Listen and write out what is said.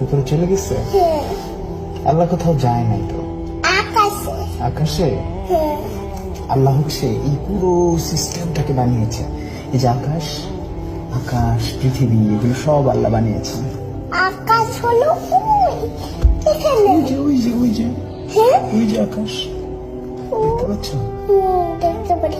উপরে চলে গেছে? হ্যাঁ। আল্লাহ কোথাও যায় নাই তো? আকাশে। আকাশে? হ্যাঁ। আল্লাহ হচ্ছে এই পুরো সিস্টেমটাকে বানিয়েছে এই যে আকাশ আকাশ পৃথিবী এগুলো সব আল্লাহ বানিয়েছেন। আকাশ হলো ওই যে ওই যে ওই যে। হ্যাঁ। ওই যে আকাশ। দেখতে পাচ্ছ? দেখতে পারি।